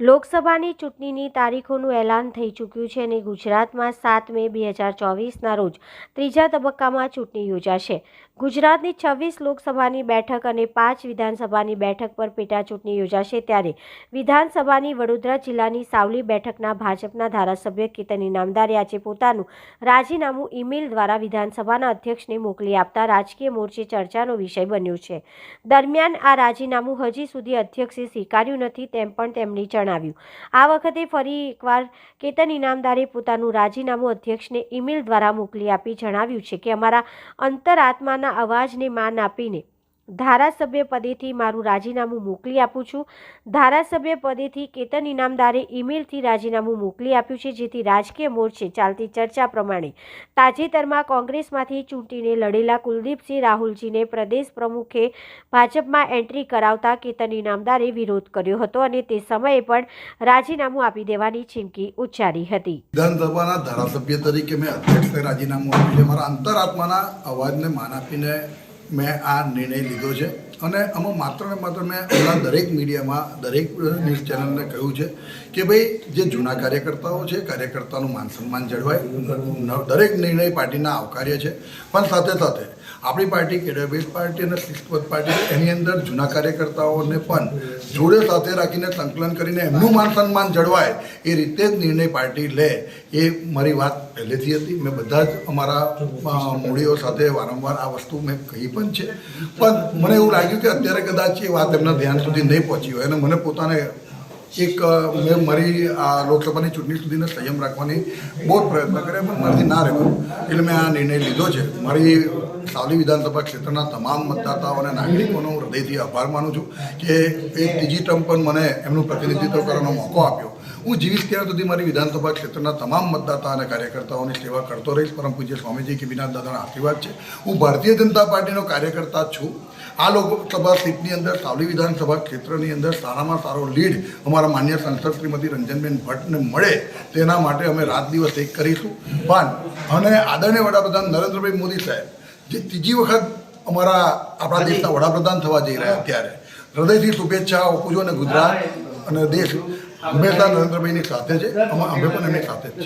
લોકસભાની ચૂંટણીની તારીખોનું એલાન થઈ ચૂક્યું છે અને ગુજરાતમાં સાત મે બે હજાર ચોવીસના રોજ ત્રીજા તબક્કામાં ચૂંટણી યોજાશે. ગુજરાતની છવ્વીસ લોકસભાની બેઠક અને પાંચ વિધાનસભાની બેઠક પર પેટા ચૂંટણી યોજાશે ત્યારે વિધાનસભાની વડોદરા જિલ્લાની સાવલી બેઠકના ભાજપના ધારાસભ્ય કેતન ઇનામદારે આજે પોતાનું રાજીનામું ઈમેલ દ્વારા વિધાનસભાના અધ્યક્ષને મોકલી આપતા રાજકીય મોરચે ચર્ચાનો વિષય બન્યો છે. દરમિયાન આ રાજીનામું હજી સુધી અધ્યક્ષે સ્વીકાર્યું નથી તેમ પણ તેમણે જણાવ્યું. આ વખતે ફરી એકવાર કેતન ઇનામદારે પોતાનું રાજીનામું અધ્યક્ષને ઈમેલ દ્વારા મોકલી આપી જણાવ્યું છે કે અમારા અંતરાત્માના અવાજને માન આપીને ધારાસભ્ય પદેથી મારું રાજીનામું મોકલી આપું છું. ધારાસભ્ય પદેથી કેતન ઇનામદારે ઈમેલથી રાજીનામું મોકલી આપ્યું છે, જેથી રાજકીય મોરચે ચાલતી ચર્ચા પ્રમાણે. તાજેતરમાં કોંગ્રેસમાંથી ચૂંટીને લડેલા કુલદીપસિંહ રાહુલજીને પ્રદેશ પ્રમુખે ભાજપમાં એન્ટ્રી કરાવતા કેતન ઇનામદારે વિરોધ કર્યો હતો અને તે સમયે પણ રાજીનામું આપી દેવાની ચીમકી ઉચ્ચારી હતી. વિધાનસભાના ધારાસભ્ય તરીકે મેં અધ્યક્ષને રાજીનામું આપ્યું છે. મારા અંતરાત્માના અવાજને માન આપીને મેં આ નિર્ણય લીધો છે. અને આમાં માત્ર ને માત્ર મેં હમણાં દરેક મીડિયામાં, દરેક ન્યૂઝ ચેનલને કહ્યું છે કે ભાઈ, જે જૂના કાર્યકર્તાઓ છે, કાર્યકર્તાનું માન સન્માન જળવાય. દરેક નિર્ણય પાર્ટીના આવકાર્ય છે. પણ સાથે સાથે આપણી પાર્ટી કેડરબેઝ પાર્ટી અને શિસ્તબદ્ધ પાર્ટી એની અંદર જૂના કાર્યકર્તાઓને પણ જોડે સાથે રાખીને સંકલન કરીને એમનું માન સન્માન જળવાય એ રીતે જ નિર્ણય પાર્ટી લે એ મારી વાત પહેલેથી હતી. મેં બધા જ અમારા મૂડીઓ સાથે વારંવાર આ વસ્તુ મેં કહી પણ છે. પણ મને એવું લાગ્યું કે અત્યારે કદાચ એ વાત એમના ધ્યાન સુધી નહીં પહોંચી હોય. અને મને પોતાને એક મેં મારી આ લોકસભાની ચૂંટણી સુધીનો સંયમ રાખવાની બહુ જ પ્રયત્ન કર્યા. પણ મારાથી ના રહેવાનું. એટલે મેં આ નિર્ણય લીધો છે. મારી સાવલી વિધાનસભા ક્ષેત્રના તમામ મતદાતાઓ અને નાગરિકોનો હૃદયથી આભાર માનું છું કે એ ત્રીજી ટર્મ પણ મને એમનું પ્રતિનિધિત્વ કરવાનો મોકો આપ્યો. હું જીવીશ ત્યાં સુધી મારી વિધાનસભા ક્ષેત્રના તમામ મતદાતા અને કાર્યકર્તાઓની સેવા કરતો રહીશ પરમ પૂજ્ય સ્વામીજી કિબીનાથ દાદાના આશીર્વાદ છે. હું ભારતીય જનતા પાર્ટીનો કાર્યકર્તા છું. આ લોકસભા સીટની અંદર સાવલી વિધાનસભા ક્ષેત્રની અંદર સારામાં સારો લીડ અમારા માન્ય સાંસદ શ્રીમતી રંજનબેન ભટ્ટને મળે તેના માટે અમે રાત દિવસ એક કરીશું. પણ અને આદરણીય વડાપ્રધાન નરેન્દ્રભાઈ મોદી સાહેબ જે ત્રીજી વખત અમારા આપણા દેશના વડાપ્રધાન થવા જઈ રહ્યા અત્યારે હૃદયથી શુભેચ્છા આપું છું અને ગુજરાત અને દેશ હંમેશા નરેન્દ્રભાઈની સાથે છે અમે પણ એમની સાથે છે